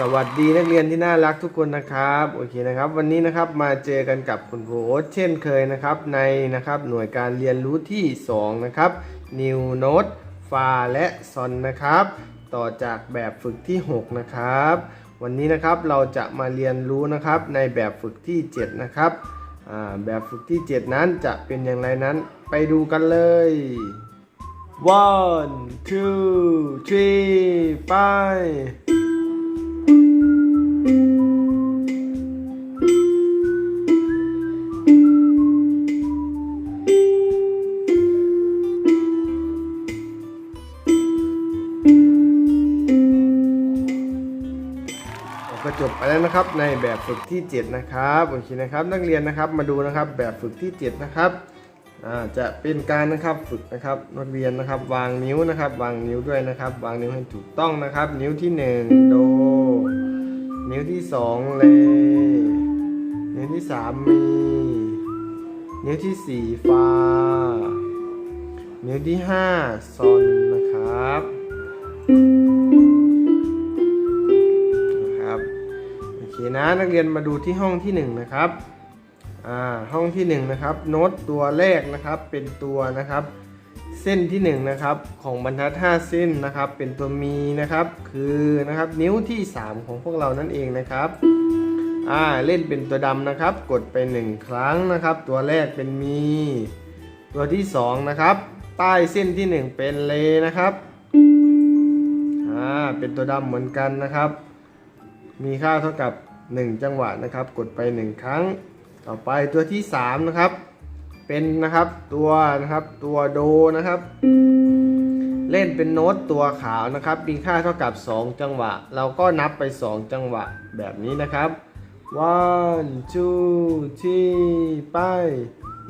สวัสดีนักเรียนที่น่ารักทุกคนนะครับโอเคนะครับ วันนี้นะครับมาเจอกันกับคุณครูโอ๊ตเช่นเคยนะครับในนะครับหน่วยการเรียนรู้ที่ 2 นะครับ New Note ฟาและซอนนะครับ ต่อจากแบบฝึกที่ 6 นะครับ วันนี้นะครับเราจะมาเรียนรู้นะครับในแบบฝึกที่ 7 นะครับแบบฝึกที่ 7 นั้นจะเป็นอย่างไรนั้นไปดูกันเลย one two three ไป จบไปแล้วนะครับในแบบฝึกที่ 7 นะครับโอเคนะครับ นักเรียนนะครับมาดูนะครับแบบฝึกที่ 7 นะครับจะเป็นการนะครับฝึกนะครับนักเรียนนะครับ วางนิ้วนะครับ วางนิ้วด้วยนะครับ วางนิ้วให้ถูกต้องนะครับ นิ้วที่ 1 โด นิ้วที่ 2 เล นิ้วที่ 3 มี นิ้วที่ 4 ฟา นิ้วที่ 5 ซอนนะครับนะครับ เคนะนักเรียนมาดูที่ห้องที่หนึ่งนะครับอ่าห้องที่หนึ่งนะครับ โน้ตตัวแรกนะครับเป็นตัวนะครับ เส้นที่หนึ่งนะครับของบรรทัด 5 เส้นนะครับ เป็นตัวมีนะครับ คือนะครับนิ้วที่ 3 ของพวกเรานั่นเองนะครับอ่าเล่นเป็นตัวดำนะครับ กดไปหนึ่งครั้งนะครับ ตัวแรกเป็นมี ตัวที่สองนะครับ ใต้เส้นที่หนึ่งเป็นเลนะครับอ่าเป็นตัวดำเหมือนกันนะครับ มีค่าเท่ากับ 1 จังหวะนะครับ กดไป 1 ครั้ง ต่อไปตัวที่ 3 นะครับ เป็นนะครับตัวนะครับตัวโดนะครับ เล่นเป็นโน้ตตัวขาวนะครับ มีค่าเท่ากับ 2 จังหวะ เราก็นับไป 2 จังหวะแบบนี้นะครับ one two three ไป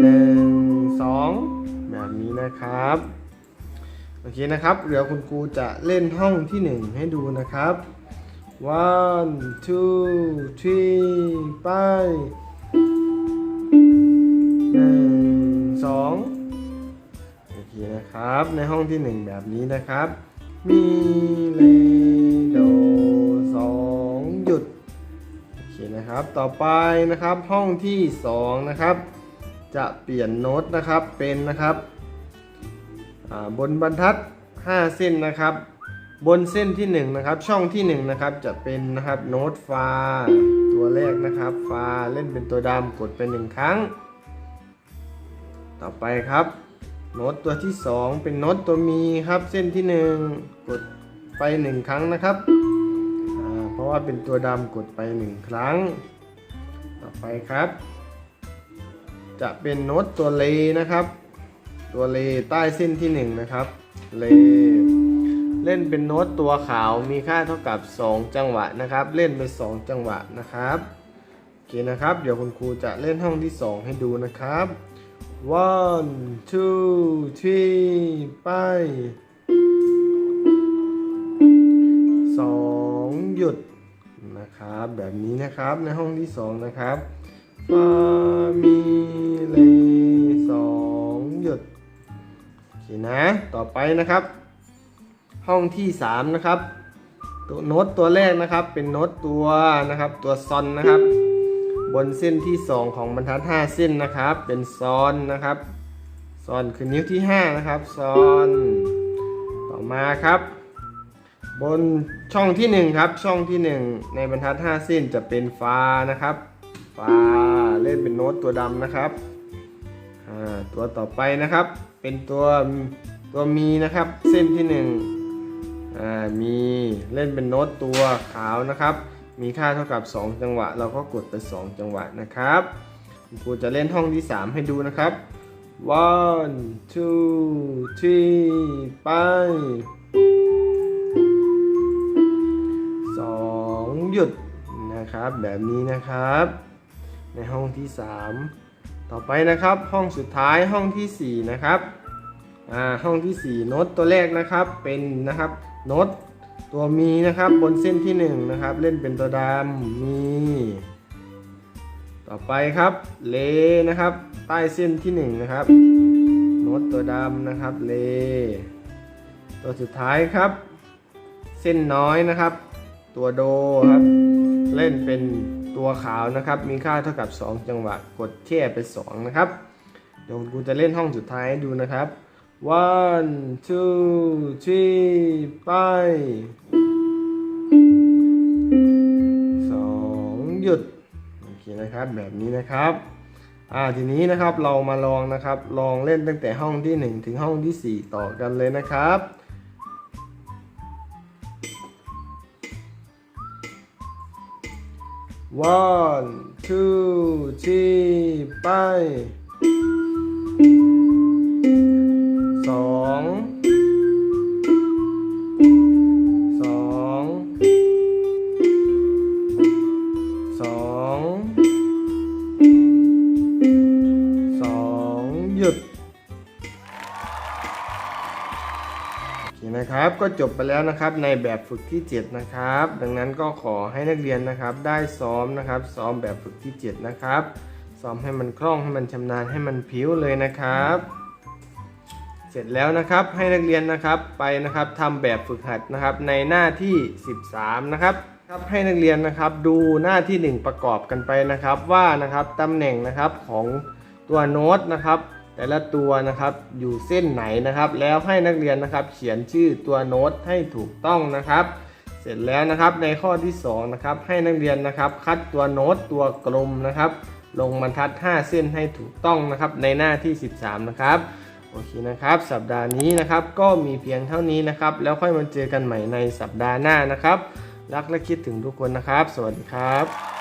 หนึ่งสองแบบนี้นะครับ โอเคนะครับ เดี๋ยวคุณครูจะเล่นห้องที่ 1 ให้ดูนะครับ one two three ไปหนึ่งสองโอเคนะครับ ในห้องที่หนึ่งแบบนี้นะครับ มีเลโดสองหยุดโอเคนะครับ ต่อไปนะครับห้องที่สองนะครับ จะเปลี่ยนโน้ตนะครับเป็นนะครับบนบรรทัด 5 เส้นนะครับ บนเส้นที่1นะครับช่องที่1นะครับจะเป็นนะครับโน้ตฟาตัวแรกนะครับฟาเล่นเป็นตัวดำกดไปหนึ่งครั้ง ต่อไปครับโน้ตตัวที่ 2 เป็นโน้ตตัวมีครับเส้นที่ 1 กดไป 1 ครั้งนะครับเพราะว่าเป็นตัวดำกดไป 1 ครั้ง ต่อไปครับ จะเป็นโน้ตตัวเลนะครับ ตัวเลใต้เส้นที่ 1 นะครับเล เล่นเป็นโน้ตตัวขาวมีค่าเท่ากับ 2 จังหวะนะครับ เล่นไป2จังหวะนะครับโอเคนะครับ เดี๋ยวคุณครูจะเล่นห้องที่ 2 ให้ดูนะครับ one two three ไปสองหยุดนะครับแบบนี้นะครับในห้องที่ 2 นะครับฟามีเลสองหยุดโอเคนะ ต่อไปนะครับ ห้องที่ 3 นะครับ ตัวโน้ตตัวแรกนะครับ เป็นโน้ตตัวนะครับ ตัวซอนนะครับ บนเส้นที่ 2 ของบรรทัด 5 เส้นนะครับ เป็นซอนนะครับซอนคือนิ้วที่ 5 นะครับซอนต่อมาครับ บนช่องที่ 1 ครับ ช่องที่ 1 ในบรรทัด 5 เส้นจะเป็นฟานะครับฟาเล่นเป็นโน้ตตัวดำนะครับตัวต่อไปนะครับ เป็นตัวตัวมีนะครับ เส้นที่1อ่า มีเล่นเป็นโน้ตตัวขาวนะครับ มีค่าเท่ากับ 2 จังหวะ เราก็กดไป 2 จังหวะนะครับครูจะเล่นห้องที่ 3 ให้ดูนะครับ one two three ไปสองหยุดนะครับ แบบนี้นะครับ ในห้องที่ 3 ต่อไปนะครับห้องสุดท้ายห้องทีสี่4 นะครับอ่าห้องที่4โน้ตตัวแรกนะครับเป็นนะครับ น้ตตัวมีนะครับบนเส้นที่1นะครับ เล่นเป็นตัวดำมี ต่อไปครับเลนะครับ ใต้เส้นที่1นะครับโน้ตตัวดำนะครับเล ตัวสุดท้ายครับ เส้นน้อยนะครับ ตัวโดครับ เล่นเป็นตัวขาวนะครับ มีค่าเท่ากับ 2 จังหวะกดแช่ไป 2 นะครับเดี๋ยวกูจะเล่นห้องสุดท้ายให้ดูนะครับ one two three ไปสองหยุด โอเคนะครับแบบนี้นะครับอ่าทีนี้นะครับเรามาลองนะครับ ลองเล่นตั้งแต่ห้องที่ 1 ถึงห้องที่ 4 ต่อกันเลยนะครับ one two three ไป สองสองสองสองหยุด โอเคนะครับ ก็จบไปแล้วนะครับในแบบฝึกที่ 7 นะครับ ดังนั้นก็ขอให้นักเรียนนะครับได้ซ้อมนะครับ ซ้อมแบบฝึกที่ 7 นะครับซ้อมให้มันคล่องให้มันชำนาญให้มันผิวเลยนะครับ เสร็จแล้วนะครับให้นักเรียนนะครับไปนะครับทำแบบฝึกหัดนะครับในหน้าที่ 13 นะครับครับให้นักเรียนนะครับดูหน้าที่ 1 ประกอบกันไปนะครับ ว่านะครับตำแหน่งนะครับของตัวโน้ตนะครับ แต่ละตัวนะครับอยู่เส้นไหนนะครับ แล้วให้นักเรียนนะครับเขียนชื่อตัวโน้ตให้ถูกต้องนะครับ เสร็จแล้วนะครับในข้อที่2นะครับให้นักเรียนนะครับคัดตัวโน้ตตัวกลมนะครับ ลงบรรทัด 5 เส้นให้ถูกต้องนะครับในหน้าที่ 13 นะครับ โอเคนะครับ สัปดาห์นี้นะครับก็มีเพียงเท่านี้นะครับ แล้วค่อยมาเจอกันใหม่ในสัปดาห์หน้านะครับ รักและคิดถึงทุกคนนะครับ สวัสดีครับ